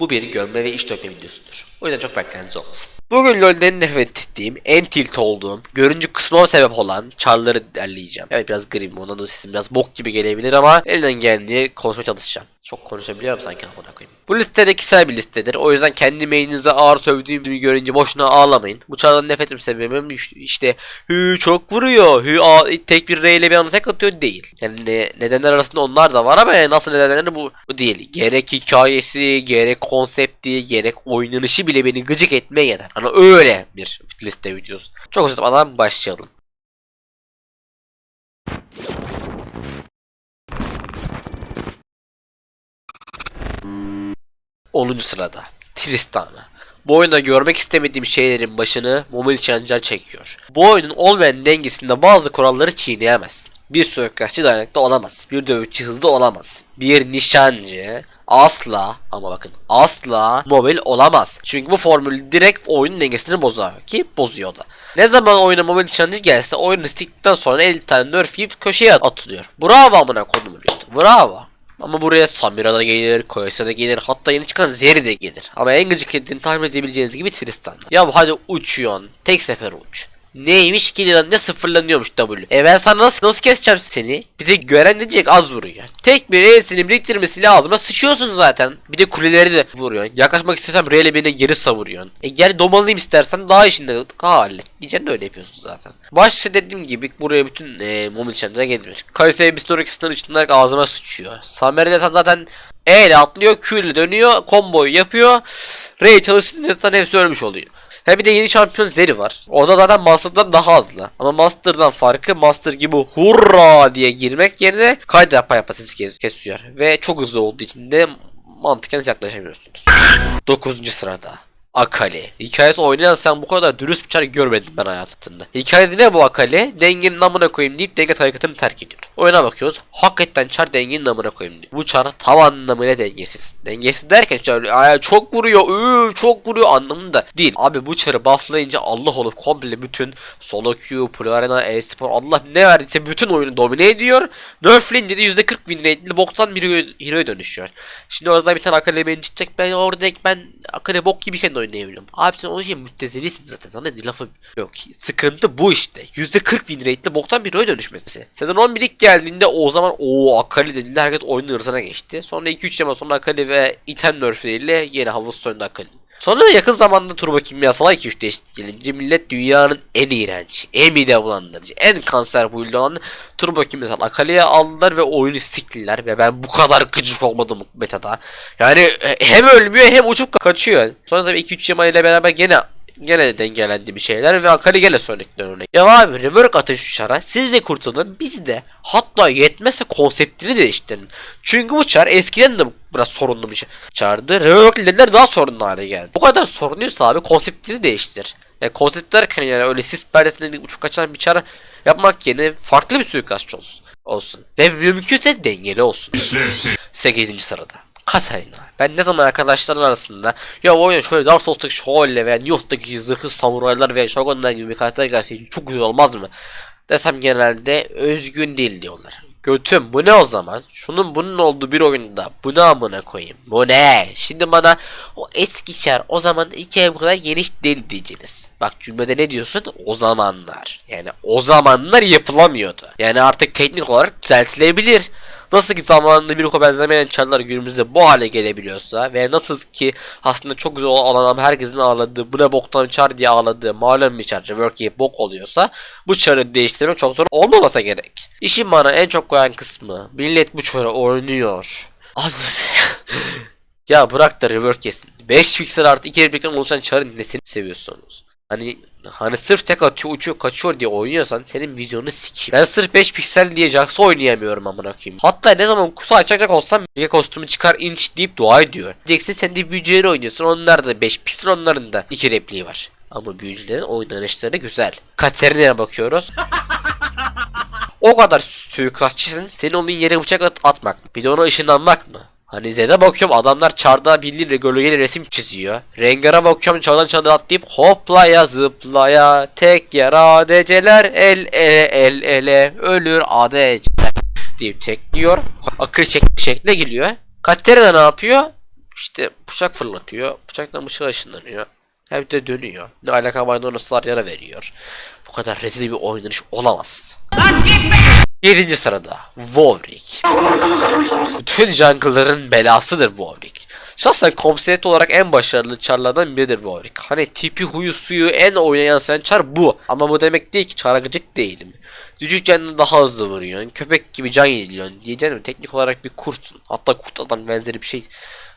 Bu bir gömme ve iş dökme videosudur. O yüzden çok beklentiniz olmasın. Bugün LoL'den nefret ettiğim, en tilt olduğum, görüncü kısmama sebep olan çarları derleyeceğim. Evet biraz grim, ona da sesim biraz bok gibi gelebilir ama elinden geldiğince konuşmaya çalışacağım. Çok konuşabiliyorum sanki amına koyayım. Bu listede kişisel bir listedir. O yüzden kendi maininize ağır sövdüğümü görünce boşuna ağlamayın. Bu çarların nefretim sebebim işte hü çok vuruyor. Hü a- tek bir R ile bir anda tek atıyor değil. Yani ne- nedenler arasında onlar da var ama nasıl nedenleri bu, bu değil. Gerek hikayesi, gerek konsepti, gerek oynanışı bile beni gıcık etmeye yeter. Hani öyle bir liste videosu. Çok uzatmadan başlayalım. 10. sırada Tristana. Bu oyunda görmek istemediğim şeylerin başını Momil Challenger çekiyor. Bu oyunun olmayan dengesinde bazı kuralları çiğneyemez. Bir suikastçı dayanıklı olamaz. Bir dövüşçü hızlı olamaz. Bir nişancı asla ama bakın asla mobil olamaz. Çünkü bu formül direkt oyunun dengesini bozar ki bozuyor da. Ne zaman oyuna mobil challenge gelse oyunu stickten sonra 50 tane nerf yiyip köşeye atılıyor. Bravo amına kodum diyordu. Bravo. Ama buraya Samira da gelir, Koysa da gelir, hatta yeni çıkan Zeri de gelir. Ama en gıcık ettiğini tahmin edebileceğiniz gibi Tristan. Ya hadi uçuyorsun, tek sefer uç. Neymiş ki ne sıfırlanıyormuş W. E ben sana nasıl nasıl keseceğim seni? Bir de gören ne diyecek az vuruyor. Tek bir E'sini biriktirmesi lazım. Sıçıyorsun zaten. Bir de kuleleri de vuruyorsun. Yaklaşmak istesem R ile beni geri savuruyorsun. E gel domalayayım istersen daha işinde hallet. Diyeceksin de öyle yapıyorsun zaten. Başta dediğim gibi buraya bütün e, Momil Challenger'a gelir. Kayseri bir sonraki sınır içinden ağzıma sıçıyor. Samer'e zaten E ile atlıyor, Q ile dönüyor, komboyu yapıyor. R çalışınca zaten hepsi ölmüş oluyor. He bir de yeni şampiyon Zeri var. O da zaten Master'dan daha hızlı. Ama Master'dan farkı Master gibi hurra diye girmek yerine kayda yapa yapa kes- kesiyor. Ve çok hızlı olduğu için de mantıken yaklaşamıyorsunuz. 9. sırada. Akali. Hikayesi oynayan sen bu kadar dürüst bir çar görmedim ben hayatımda. Hikayede ne bu Akali? Dengenin namına koyayım deyip denge tarikatını terk ediyor. Oyuna bakıyoruz. Hakikaten çar dengenin namına koyayım diyor. Bu çar tam anlamıyla dengesiz. Dengesiz derken çar "Ay, çok vuruyor, ıı, çok vuruyor anlamında değil. Abi bu çarı bufflayınca Allah olup komple bütün solo queue, pro arena, e-spor Allah ne verdiyse bütün oyunu domine ediyor. Nerflince de %40 win rate'li boktan bir hero- hero'ya dönüşüyor. Şimdi orada bir tane Akali beni çıkacak ben orada ben Akali bok gibi kendi oynayabiliyorum. Abi sen onun için müttezelisin zaten sana ne lafı yok. Sıkıntı bu işte. %40 win rate'li boktan bir hero'ya dönüşmesi. Sezon 11 ilk geldiğinde o zaman o Akali dediler herkes oyunun hırsına geçti. Sonra 2-3 yama sonra Akali ve item nerfleriyle yeni havuz söndü Akali. Sonra yakın zamanda turbo kimyasal 2-3 değişiklik gelince millet dünyanın en iğrenç, en mide bulandırıcı, en kanser build olan turbo kimyasal Akali'ye aldılar ve oyunu siktiler ve ben bu kadar gıcık olmadım metada. Yani e, hem ölmüyor hem uçup kaçıyor. Sonra tabii 2-3 yama ile beraber gene gene dengelendi bir şeyler ve Akali gene Sonic'ten örnek. Ya abi rework atın şu çara siz de kurtulun biz de hatta yetmezse konseptini değiştirin. Çünkü bu çar eskiden de biraz sorunlu bir şey. çardı. Rework dediler daha sorunlu hale geldi. Bu kadar sorunluysa abi konseptini değiştir. Yani konsept derken yani öyle sis perdesinden uçup kaçan bir çar yapmak yerine farklı bir suikastçı olsun. olsun. Ve mümkünse dengeli olsun. 8. sırada. Katarina. Ben ne zaman arkadaşların arasında ya oyun şöyle Dark Souls'taki şöyle veya New York'taki zırhlı samuraylar veya Shogunlar gibi bir karakter gelse çok güzel olmaz mı? Desem genelde özgün değil diyorlar. Götüm bu ne o zaman? Şunun bunun olduğu bir oyunda bu ne amına koyayım? Bu ne? Şimdi bana o eski çar o zaman hikaye bu kadar geniş değil diyeceksiniz. Bak cümlede ne diyorsun? O zamanlar. Yani o zamanlar yapılamıyordu. Yani artık teknik olarak düzeltilebilir. Nasıl ki zamanında bir benzemeyen çarlar günümüzde bu hale gelebiliyorsa ve nasıl ki aslında çok güzel olan herkesin ağladığı bu ne boktan çar diye ağladığı malum bir çar work bok oluyorsa bu çarı değiştirmek çok zor olmamasa gerek. İşin bana en çok koyan kısmı millet bu çarı oynuyor. Ya bırak da rework yesin. 5 piksel artı 2 replikten oluşan çarın nesini seviyorsunuz? Hani hani sırf tek atıyor uçuyor kaçıyor diye oynuyorsan senin vizyonunu sikeyim. Ben sırf 5 piksel diye Jax'ı oynayamıyorum amına koyayım. Hatta ne zaman kusa açacak olsam bir kostümü çıkar inç deyip dua ediyor. Diyeceksin sen de büyücüleri oynuyorsun onlar da 5 piksel onların da 2 repliği var. Ama büyücülerin oynanışları güzel. Katerina'ya bakıyoruz. O kadar suikastçısın senin onun yere bıçak at atmak? Bir de ona ışınlanmak mı? Hani Zed'e bakıyorum adamlar çarda bildiğin gölgeli resim çiziyor. Rengar'a bakıyorum çardan çardan atlayıp hoplaya zıplaya tek yer ADC'ler el ele el ele ölür ADC'ler deyip tekliyor. Akıl şekli şekle geliyor. Katerina ne yapıyor? işte bıçak fırlatıyor. Bıçaktan bıçağa ışınlanıyor. Hem de dönüyor. Ne alaka maydanozlar yara veriyor. Bu kadar rezil bir oynanış olamaz. Yedinci sırada Warwick. Bütün jungle'ların belasıdır Warwick. Şahsen komset olarak en başarılı çarlardan biridir Warwick. Hani tipi huyu suyu en oynayan sen çar bu. Ama bu demek değil ki çara gıcık değilim. Düşük canını daha hızlı vuruyorsun. Köpek gibi can yeniliyorsun. Diyeceğim teknik olarak bir kurtsun. Hatta kurt adam benzeri bir şey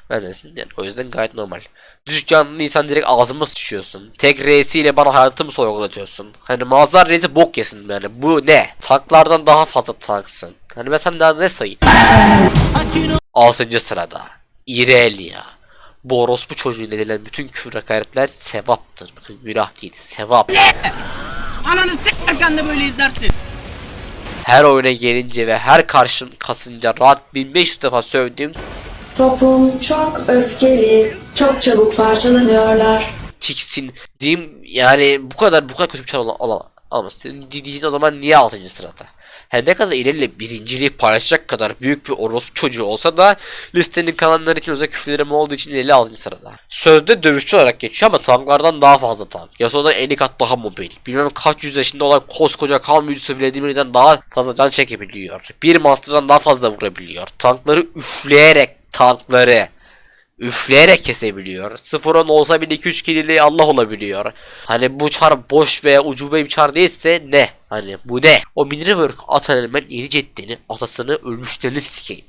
benzersin yani. O yüzden gayet normal. Düşük canlı insan direkt ağzıma sıçıyorsun. Tek R'siyle bana hayatımı sorgulatıyorsun. Hani Mazhar Reis'i bok yesin yani. Bu ne? Tanklardan daha fazla tanksın. Hani ben sen daha ne sayayım? 6. sırada İrelia. Bu orospu çocuğu edilen bütün küfür hakaretler sevaptır. Bakın günah değil, sevap. Ananı s**erken böyle izlersin. Her oyuna gelince ve her karşım kasınca rahat 1500 defa sövdüğüm Toplum çok öfkeli, çok çabuk parçalanıyorlar. tiksin diyeyim yani bu kadar bu kadar kötü bir çar ola- olamaz. Senin diyeceğin o zaman niye 6. sırada? Her ne kadar ilerle birinciliği paylaşacak kadar büyük bir orospu çocuğu olsa da listenin kalanları için özel küfürlerim olduğu için ilerle 6. sırada. Sözde dövüşçü olarak geçiyor ama tanklardan daha fazla tank. Yasuo'dan 50 kat daha mobil. Bilmem kaç yüz yaşında olan koskoca kan büyücüsü Vladimir'den daha fazla can çekebiliyor. Bir Master'dan daha fazla vurabiliyor. Tankları üfleyerek tankları üfleyerek kesebiliyor. 0-10 olsa bile 2-3 kilili Allah olabiliyor. Hani bu çar boş veya ucube bir çar değilse ne? Hani bu ne? O Minerwork atan element yeni ceddini, atasını ölmüşlerini sikeyim.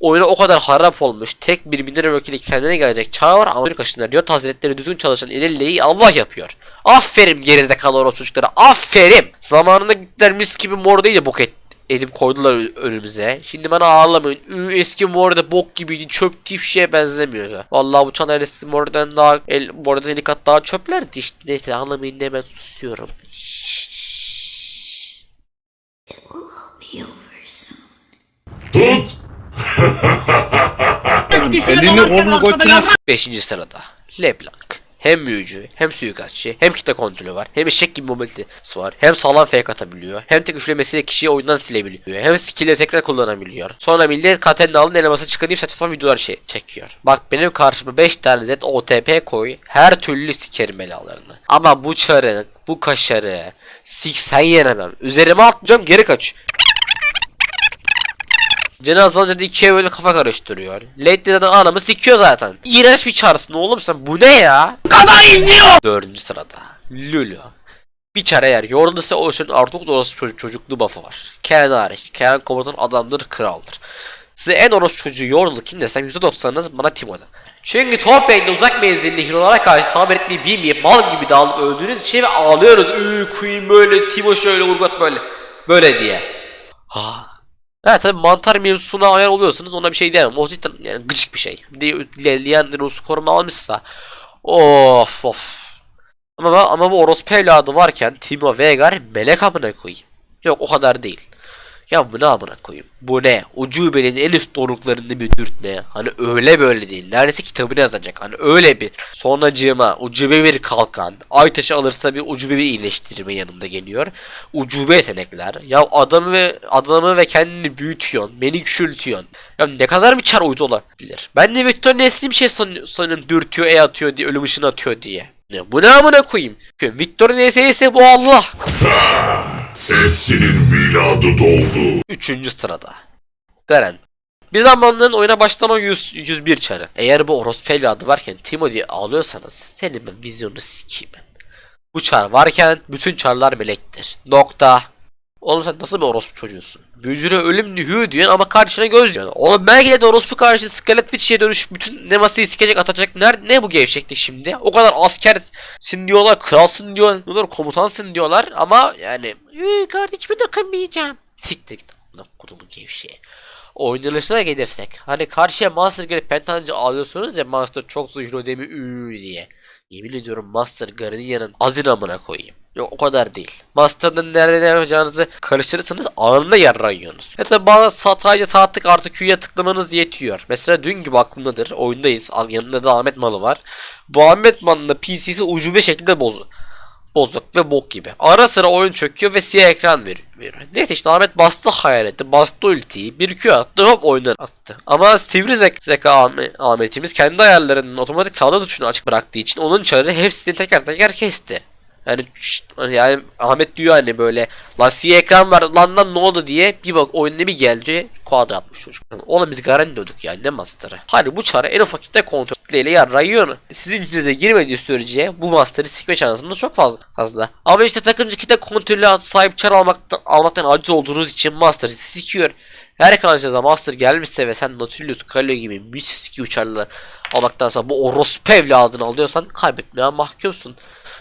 Oyuna o kadar harap olmuş. Tek bir Minerwork ile kendine gelecek çağ var. Amerika şimdi Riot Hazretleri düzgün çalışan ilerleyi Allah yapıyor. Aferin gerizekalı o çocuklara. Aferin. Zamanında gittiler mis gibi mor değil de bok et, edip koydular önümüze. Şimdi bana ağlamayın. Ü, eski morda bok gibiydi. Çöp tip şeye benzemiyordu. Vallahi bu çan eski mordan daha el, mordan eli kat daha çöplerdi işte. Neyse ağlamayın diye ben susuyorum. Tut! Elini kolunu götüne 5. sırada LeBlanc. Hem büyücü, hem suikastçı, hem kitle kontrolü var, hem eşek gibi mobilitesi var, hem sağlam fake atabiliyor, hem tek üflemesiyle kişiyi oyundan silebiliyor, hem skill'e tekrar kullanabiliyor. Sonra millet Katen'de alın eleması çıkarıp saçma sapan videolar şey çekiyor. Bak benim karşıma 5 tane Z OTP koy, her türlü sikerim belalarını. Ama bu çarı, bu kaşarı, siksen yenemem. Üzerime atlayacağım geri kaç. Cenaze alınca da ikiye böyle kafa karıştırıyor. Late'de de anamı sikiyor zaten. İğrenç bir çarsın oğlum sen bu ne ya? kadar izliyor. Dördüncü sırada Lulu. Bir çare eğer yorulursa o işin artık orası çocuk, çocuklu buff'ı var. Kenan hariç. Kenan komutan adamdır kraldır. Size en orospu çocuğu yoruldu kim desem %90'ınız bana Timo'da. Çünkü top lane'de uzak menzilli hero'lara karşı sabretmeyi bilmeyip mal gibi dağılıp öldüğünüz için ve ağlıyoruz. Üü Queen böyle, Timo şöyle, Urgot böyle. Böyle diye. Ha. Evet tabi mantar mevzusuna ayar oluyorsunuz ona bir şey diyemem. O cidden yani gıcık bir şey. İlerleyen Rus koruma almışsa. Of of. Ama, ama bu orospu evladı varken Timo Veigar melek amına koyayım. Yok o kadar değil. Ya bu ne amına koyayım? Bu ne? Ucubenin en üst doruklarını bir dürtme. Hani öyle böyle değil. Neredeyse kitabını yazacak. Hani öyle bir sonracığıma ucube bir kalkan. Ay taşı alırsa bir ucube bir iyileştirme yanında geliyor. Ucube yetenekler. Ya adamı ve adamı ve kendini büyütüyorsun. Beni küçültüyorsun. Ya ne kadar bir çar uydu olabilir. Ben de Victor Nesli bir şey san- sanıyorum dürtüyor, e atıyor diye, ölüm ışını atıyor diye. Ya bu ne amına koyayım? Victor Nesli ise bu Allah. Hepsinin miladı doldu. Üçüncü sırada. Garen. Bir zamanların oyuna başlama 100, 101 çarı. Eğer bu orospu evladı varken Timo diye ağlıyorsanız senin ben vizyonunu sikeyim. Bu çar varken bütün çarlar melektir. Nokta. Oğlum sen nasıl bir orospu çocuğusun? Büyücüne ölüm nühü diyorsun ama karşına göz diyorsun. Oğlum belki de orospu karşı Scarlet Witch'e dönüşüp bütün Neması'yı sikecek atacak. Nerede, ne bu gevşeklik şimdi? O kadar askersin diyorlar, kralsın diyorlar, komutansın diyorlar ama yani "Ee, kardeşime dokunmayacağım. Siktir git. Amına kodumun gevşeği. Oynanışına gelirsek. Hani karşıya Master gelip Pentancı alıyorsunuz ya Master çok zor hero demi üüü diye. Yemin ediyorum Master Garnia'nın azin amına koyayım. Yok o kadar değil. Master'ın nerede ne yapacağınızı karıştırırsanız anında yarrayıyorsunuz. Ya tabi bazı sa- sadece saatlik artı Q'ya tıklamanız yetiyor. Mesela dün gibi aklımdadır. Oyundayız. Yanında da Ahmet Malı var. Bu Ahmet Malı'nın PC'si ucube şekilde bozu. Bozuk ve bok gibi. Ara sıra oyun çöküyor ve siyah ekran ver- veriyor. Neyse işte Ahmet bastı hayaleti, bastı ultiyi, bir Q attı, hop oyundan attı. Ama sivri zek zeka Ahmet- Ahmet'imiz kendi ayarlarının otomatik sağda tuşunu açık bıraktığı için onun çarı hepsini teker teker kesti. Yani yani Ahmet diyor hani böyle siyah ekran var lan lan ne oldu diye bir bak oyunda bir geldi kuadra atmış çocuk. Oğlum biz garan diyorduk yani ne master'ı. Hayır bu çare en ufak kitle kontrolüyle yarrayıyor. Sizin içinize girmediği sürece bu master'ı sikme şansınız çok fazla fazla. Ama işte takımcı kitle kontrolü sahip çar almaktan, almaktan aciz olduğunuz için master sizi sikiyor. Her karşınıza master gelmişse ve sen Nautilus, Kalio gibi mis uçarlar almaktansa bu orospu evladını alıyorsan kaybetmeye mahkumsun.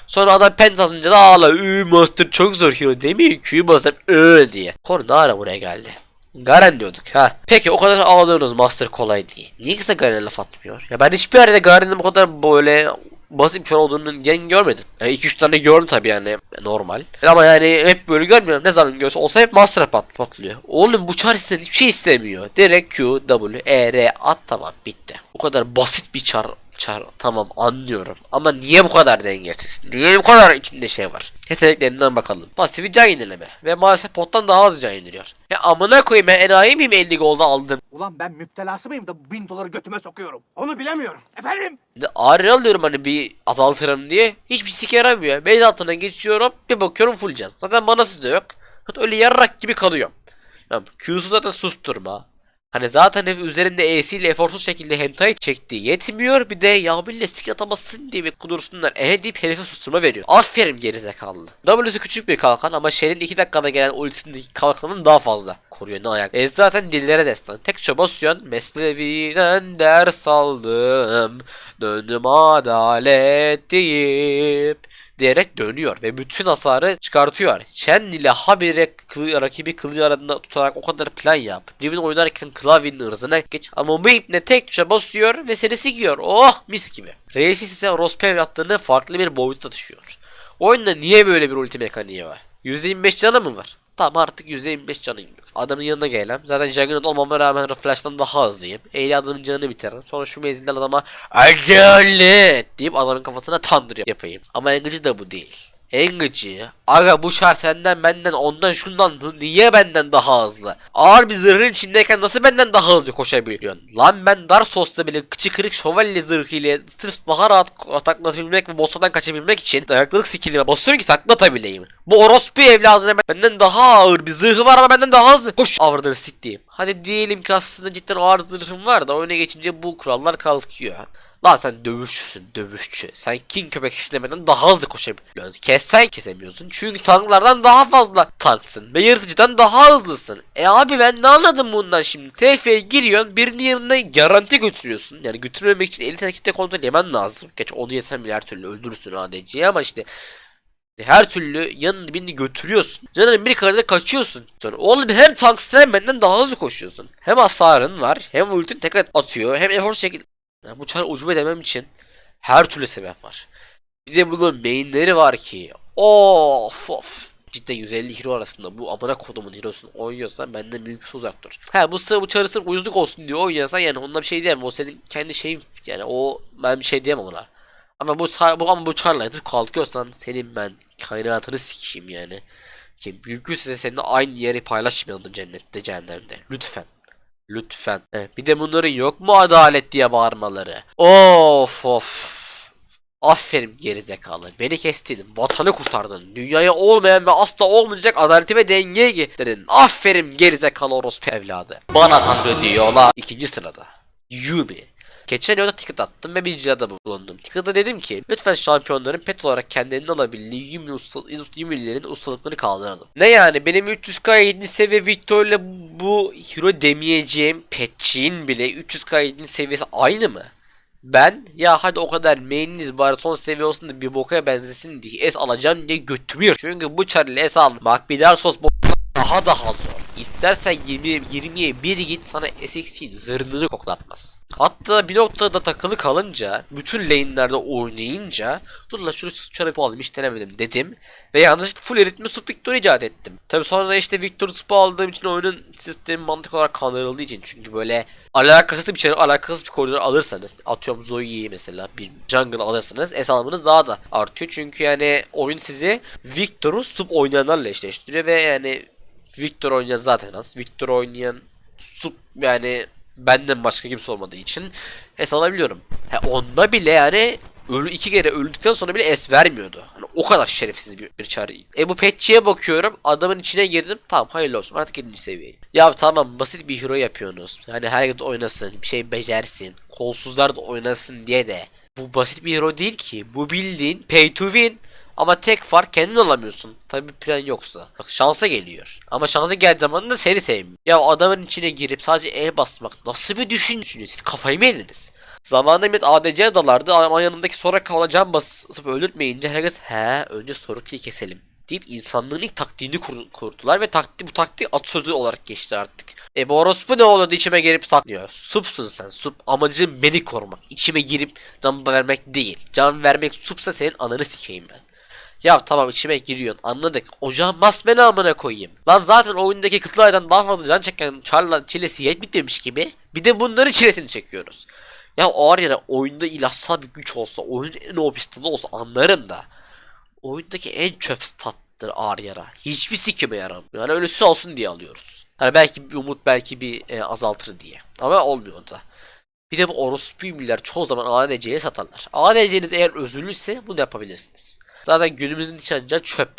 Sonra adam pent alınca da ağla. Üü master çok zor hero demiyor. Q'yu basıp ıı diye. Konu ne ara buraya geldi? Garen diyorduk ha. Peki o kadar ağlıyorsunuz master kolay diye. Niye kimse Garen'e laf atmıyor? Ya ben hiçbir yerde Garen'in bu kadar böyle basit bir şey olduğunu gen görmedim. 2-3 tane gördüm tabi yani normal. Ama yani hep böyle görmüyorum. Ne zaman görse olsa hep master pat patlıyor. Oğlum bu çar istediğin hiçbir şey istemiyor. Direkt Q, W, E, R at tamam bitti. O kadar basit bir çar çar tamam anlıyorum ama niye bu kadar dengesiz? Niye bu kadar içinde şey var? Yeteneklerinden bakalım. Pasifi can yenileme ve maalesef pottan daha az can yeniliyor. Ya amına koyayım ben enayi miyim 50 golda aldım. Ulan ben müptelası mıyım da bin doları götüme sokuyorum? Onu bilemiyorum. Efendim? De ağrı alıyorum hani bir azaltırım diye. Hiçbir sike yaramıyor. Base altına geçiyorum bir bakıyorum full can. Zaten manası da yok. Hatta öyle yarrak gibi kalıyor. Ya Q'su zaten susturma. Hani zaten hep üzerinde E'si ile eforsuz şekilde hentai çektiği yetmiyor. Bir de yağmurla stick atamasın diye bir kudursunlar. Ehe deyip herife susturma veriyor. Aferin gerizekalı. W'su küçük bir kalkan ama Shen'in 2 dakikada gelen ultisindeki kalkanın daha fazla koruyor ne ayak. E zaten dillere destan. Tek çaba basıyorsun. Mesnevi'den ders aldım. Döndüm adalet deyip diyerek dönüyor ve bütün hasarı çıkartıyor. Shen ile habire kılı, rakibi kılıcı arasında tutarak o kadar plan yap. Riven oynarken klavyenin ırzına geç ama bu ipne tek tuşa basıyor ve seni sikiyor. Oh mis gibi. Reis ise orospu evlatlarını farklı bir boyuta taşıyor. Oyunda niye böyle bir ulti mekaniği var? %25 canı mı var? Tamam artık %25 canım yok. Adamın yanına gelelim. Zaten Juggernaut olmama rağmen Flash'tan daha hızlıyım. Eğri adamın canını bitiririm. Sonra şu menzilden adama Adalet deyip adamın kafasına tandır yapayım. Ama en gıcı da bu değil. En gıcı. Aga bu şar senden benden ondan şundan niye benden daha hızlı? Ağır bir zırhın içindeyken nasıl benden daha hızlı koşabiliyorsun? Lan ben Dark Souls'ta bile kıçı kırık şövalye zırhıyla sırf daha rahat ataklatabilmek ve boss'tan kaçabilmek için dayaklılık skillime basıyorum ki taklatabileyim. Bu orospu evladına benden daha ağır bir zırhı var ama benden daha hızlı. Koş avradını siktiğim. Hadi diyelim ki aslında cidden ağır zırhım var da oyuna geçince bu kurallar kalkıyor. Lan sen dövüşçüsün dövüşçü. Sen king köpek işlemeden daha hızlı koşabiliyorsun. Kessen kesemiyorsun. Çünkü tanklardan daha fazla tanksın. Ve yırtıcıdan daha hızlısın. E abi ben ne anladım bundan şimdi? TF'ye giriyorsun birinin yanına garanti götürüyorsun. Yani götürmemek için 50 tane kitle kontrol yemen lazım. Geç onu yesen bile her türlü öldürürsün ADC'yi ama işte her türlü yanını birini götürüyorsun. Canım bir karede kaçıyorsun. Sonra oğlum hem hem benden daha hızlı koşuyorsun. Hem hasarın var hem ultin tek atıyor hem efor şekil. Yani bu çar ucube demem için her türlü sebep var. Bir de bunun mainleri var ki of of. Cidden 150 hero arasında bu amına kodumun hero'sunu oynuyorsan benden mümkünse uzak dur. Ha bu sırf bu çarı sırf uyuzluk olsun diye oynuyorsan yani onunla bir şey diyemem. O senin kendi şeyin yani o ben bir şey diyemem ona. Ama bu bu ama bu çarla kalkıyorsan senin ben kainatını sikeyim yani. Ki mümkünse seninle aynı yeri paylaşmayalım cennette cehennemde. Lütfen. Lütfen. Eh, bir de bunların yok mu adalet diye bağırmaları. Of of. Aferin gerizekalı. Beni kestin. Vatanı kurtardın. Dünyaya olmayan ve asla olmayacak adaleti ve dengeyi getirdin. Aferin gerizekalı orospu evladı. Bana tanrı diyorlar. İkinci sırada. Yumi. Geçen yolda ticket attım ve bir cilada bulundum. Ticket'da dedim ki lütfen şampiyonların pet olarak kendilerinin alabildiği Yumi usta, Yumi'lerin ustalıklarını kaldıralım. Ne yani benim 300k 7 seviye Victor ile bu hero demeyeceğim petçiğin bile 300k 7 seviyesi aynı mı? Ben ya hadi o kadar maininiz bari son seviye olsun da bir boka benzesin diye S alacağım diye götümüyor. Çünkü bu çarıyla S almak bir sos daha daha zor. İstersen 20 20'ye bir git sana SX'in zırnını koklatmaz. Hatta bir noktada takılı kalınca, bütün lane'lerde oynayınca dur la şunu çarpı alayım hiç denemedim dedim. Ve yanlışlıkla full eritme sub Victor icat ettim. Tabi sonra işte Victor Sup'u aldığım için oyunun sistemi mantık olarak kandırıldığı için çünkü böyle alakasız bir şey, alakasız bir koridor alırsanız atıyorum Zoe'yi mesela bir jungle alırsanız es almanız daha da artıyor. Çünkü yani oyun sizi Victor'u sub oynayanlarla eşleştiriyor ve yani Victor oynayan zaten az. Victor oynayan sub yani benden başka kimse olmadığı için es alabiliyorum. He, onda bile yani ölü iki kere öldükten sonra bile es vermiyordu. Hani o kadar şerefsiz bir, bir çare. E bu petçiye bakıyorum. Adamın içine girdim. Tamam hayırlı olsun. Artık 7. seviye. Ya tamam basit bir hero yapıyorsunuz. Hani herkes oynasın. Bir şey becersin. Kolsuzlar da oynasın diye de. Bu basit bir hero değil ki. Bu bildiğin pay to win. Ama tek fark kendin alamıyorsun. Tabi plan yoksa. Bak şansa geliyor. Ama şansa geldiği zaman da seni sevmiyor. Ya adamın içine girip sadece E basmak nasıl bir düşün? Siz kafayı mı yediniz? Zamanında millet ADC'ye dalardı ama yanındaki Soraka ona can basıp öldürtmeyince herkes he önce Soraka'yı keselim deyip insanlığın ilk taktiğini kur- kurdular ve takti bu taktik atasözü olarak geçti artık. E bu orospu ne oluyordu içime girip saklıyor. Supsun sen sup amacın beni korumak. İçime girip can vermek değil. Can vermek supsa senin ananı sikeyim ben. Ya tamam içime giriyorsun anladık. Ocağın basmeni amına koyayım. Lan zaten oyundaki kızlardan daha fazla can çeken Charla çilesi yetmemiş gibi. Bir de bunların çilesini çekiyoruz. Ya o ya oyunda ilahsal bir güç olsa, oyunun en OP statı olsa anlarım da. Oyundaki en çöp stattır Arya'ra. Hiçbir sikime yaramıyor. Yani ölüsü olsun diye alıyoruz. Hani belki bir umut belki bir e, azaltır diye. Ama olmuyor da. Bir de bu orospu ümmiler çoğu zaman ADC'ye satarlar. ADC'niz eğer özürlüyse bunu yapabilirsiniz. Zaten günümüzün nişancıları çöp.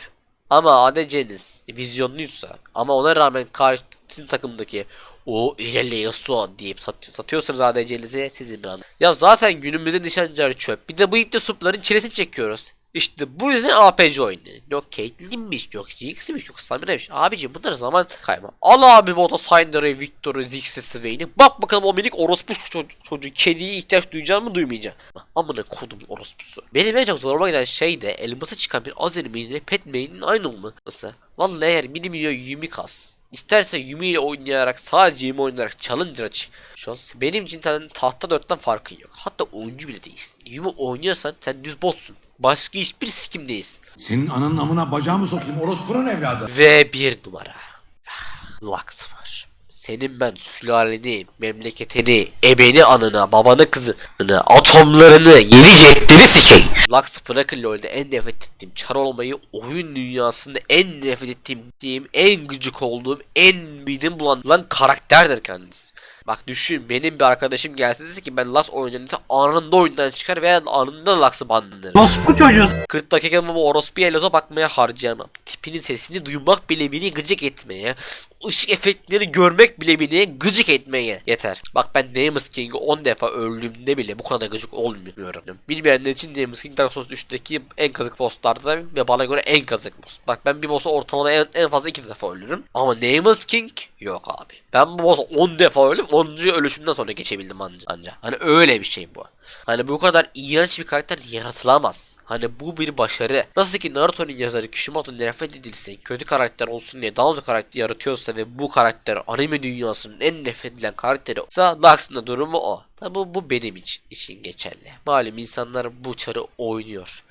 Ama ADC'niz vizyonluysa ama ona rağmen karşı takımdaki o ilerle Yasuo deyip sat satıyorsanız ADC'nize sizin bir anı. Ya zaten günümüzün nişancıları çöp. Bir de bu ipte supların çilesini çekiyoruz. İşte bu yüzden APC oynuyor. Yok Caitlyn'miş, yok Jinx'miş, yok Samira'ymış. Abiciğim bunlar zaman kayma. Al abi bota Syndar'ı, Victor'u, Ziggs'i, Swain'i. Bak bakalım o minik orospu çocuğu, çocuğu kediye ihtiyaç duyacağını mı duymayacak mı? Amına kodum orospusu. Benim en çok zoruma giden şey de elması çıkan bir Azeri main'le pet main'in aynı olması. Vallahi eğer mini milyon Yumi kas. İsterse Yumi ile oynayarak sadece Yumi oynayarak challenger'a çık. Şu an benim için tahta dörtten farkın yok. Hatta oyuncu bile değilsin. Yumi oynuyorsan sen düz botsun. Başka hiçbir sikimdeyiz. Senin ananın amına bacağımı sokayım orospunun evladı. Ve bir numara. Ah, Lux var. Senin ben sülaleni, memleketini, ebeni anına, babanı kızını, atomlarını, yeni jetleri sikeyim. Lux bırakın LoL'de en nefret ettiğim çar olmayı, oyun dünyasında en nefret ettiğim, en gıcık olduğum, en midem bulan karakterdir kendisi. Bak düşün benim bir arkadaşım gelse dese ki ben Lux oynayacağım anında oyundan çıkar veya anında Lux'ı banlanırım. Orospu çocuğu. 40 dakikamı bu orospu Eloz'a bakmaya harcayamam. Tipinin sesini duymak bile beni gıcık etmeye, ışık efektleri görmek bile beni gıcık etmeye yeter. Bak ben Nameless King'i 10 defa öldüğümde bile bu kadar gıcık olmuyorum. Bilmeyenler için Nameless King Dark Souls 3'teki en kazık bosslardan ve bana göre en kazık boss. Bak ben bir boss'u ortalama en, en fazla 2 defa ölürüm. Ama Nameless King yok abi. Ben bu boss'u 10 defa öldüm 10. ölüşümden sonra geçebildim anca. anca. Hani öyle bir şey bu. Hani bu kadar iğrenç bir karakter yaratılamaz. Hani bu bir başarı. Nasıl ki Naruto'nun yazarı Kishimoto nefret edilse, kötü karakter olsun diye daha karakter yaratıyorsa ve bu karakter anime dünyasının en nefret edilen karakteri olsa Lux'ın da durumu o. Tabi bu, bu benim için, için geçerli. Malum insanlar bu çarı oynuyor.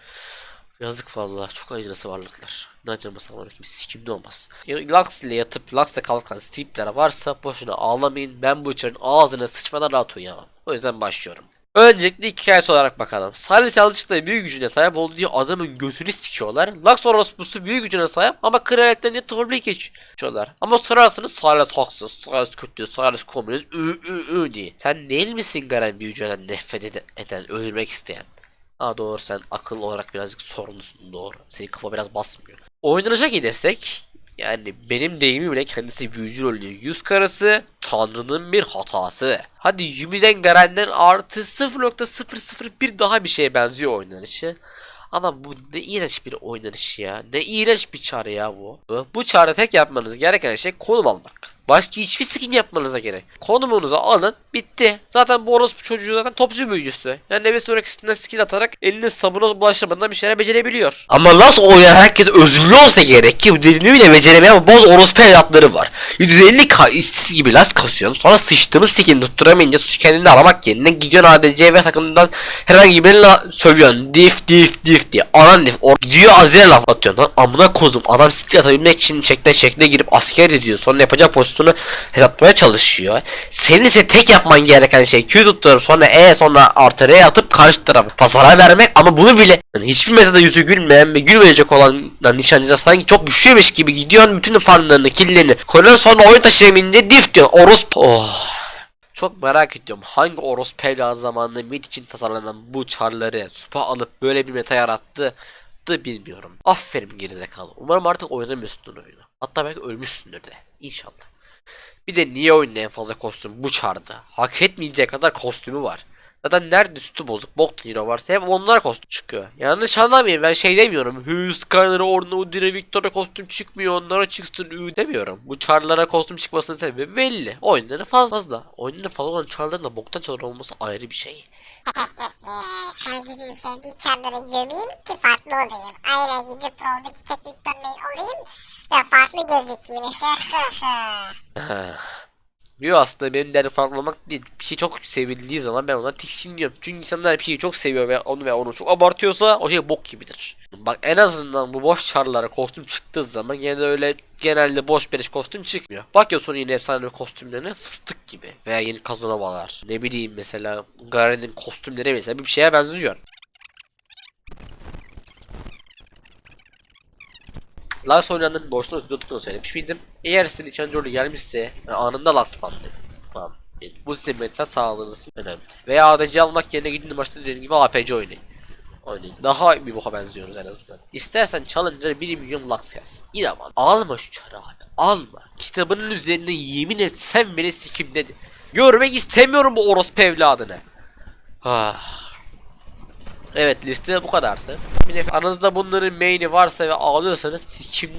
Yazık vallahi çok acınası varlıklar. Ne acıması var gibi sikimde olmaz. Yani Lux ile yatıp Lux'ta kalkan Steep'ler varsa boşuna ağlamayın. Ben bu çarın ağzına sıçmadan rahat uyuyamam. O yüzden başlıyorum. Öncelikle hikayesi olarak bakalım. Silas yanlışlıkla büyük gücüne sahip olduğu diye adamın götünü sikiyorlar. Lux orospusu büyük gücüne sahip ama kraliyetten diye torbayı geçiyorlar. Ama sorarsanız Silas haksız, Silas kötü, Silas komünist, ü ü ü diye. Sen değil misin Garen büyücüden nefret eden, eden, öldürmek isteyen? Ha doğru sen akıl olarak birazcık sorunlusun doğru. Senin kafa biraz basmıyor. Oynanacak gidersek yani benim deyimimle kendisi büyücü rolü yüz karası Tanrı'nın bir hatası. Hadi Yumi'den Garen'den artı 0.001 daha bir şeye benziyor oynanışı. Ama bu ne iğrenç bir oynanış ya. Ne iğrenç bir çare ya. Bu, bu çare tek yapmanız gereken şey konum almak. Başka hiçbir skin yapmanıza gerek. Konumunuzu alın bitti. Zaten bu orospu çocuğu zaten topçu büyücüsü. Yani nefes sonrakisinden skill atarak elinin sabuna bulaşmadan bir şeyler becerebiliyor. Ama Last oynayan herkes özürlü olsa gerek ki bu dediğimi bile beceremeyen ama boz orospu evlatları var. 150 k istisi gibi last kasıyorsun. Sonra sıçtığımız skin tutturamayınca suçu kendini aramak yerine gidiyorsun ADC ve takımından herhangi birine sövüyorsun. Dif dif dif diye. Anan dif. Or gidiyor Azir'e laf atıyorsun lan. Amına kodum. Adam skill atabilmek için şekle şekle girip asker ediyor. Sonra yapacak pozisyonu hesaplamaya çalışıyor. Senin ise tek yapman gereken şey Q tutturup sonra E sonra artı R atıp karşı tarafa tasarruf vermek ama bunu bile yani hiçbir metada yüzü gülmeyen ve gülmeyecek olan nişancı sanki çok güçlüymüş gibi gidiyorsun bütün farmlarını killerini koruyorsun sonra oyun taşıyamayınca dif diyorsun orospu oh. Çok merak ediyorum hangi orospu evladı zamanında mid için tasarlanan bu çarları supa alıp böyle bir meta yarattı da bilmiyorum. Aferin gerizekalı. Umarım artık oynamıyorsundur oyunu. Hatta belki ölmüşsündür de. İnşallah. Bir de niye oyunda en fazla kostüm bu çarda? Hak etmeyeceği kadar kostümü var. Zaten nerede üstü bozuk bok hero varsa hep onlar kostüm çıkıyor. Yanlış anlamayın ben şey demiyorum. Hü Skyler, Ornn, Udire, Victor'a kostüm çıkmıyor onlara çıksın ü demiyorum. Bu çarlara kostüm çıkmasının sebebi belli. Oyunları fazla. Oyunları fazla olan çarların da boktan çarlar olması ayrı bir şey. Herkesin sevdiği çarları gömeyim ki farklı olayım. Aynen gidip Troll'daki teknik dönmeyi olayım ve farklı gözükeyim. Yo aslında benim derdim farklı olmak değil. Bir şey çok sevildiği zaman ben ona tiksiniyorum. Çünkü insanlar bir şeyi çok seviyor ve onu ve onu çok abartıyorsa o şey bok gibidir. Bak en azından bu boş çarlara kostüm çıktığı zaman genelde öyle genelde boş beleş kostüm çıkmıyor. Bakıyorsun yine efsane kostümlerine fıstık gibi veya yeni kazanavalar. Ne bileyim mesela Garen'in kostümleri mesela bir şeye benziyor. Lars oynandığını boşluğunu tuttuğunu söylemiş miydim? Eğer sizin için rolü gelmişse anında last bandı. Tamam. Bu size mental sağlığınız önemli. Veya ADC almak yerine gidin başta dediğim gibi APC oynayın. Oynayın. Daha bir boka benziyoruz en azından. İstersen Challenger 1 milyon lux gelsin. İyi ama alma şu çarı abi. Alma. Kitabının üzerine yemin etsem beni sikim dedi. Görmek istemiyorum bu orospu evladını. Ah. Evet liste bu kadardı. De aranızda bunların main'i varsa ve ağlıyorsanız kimde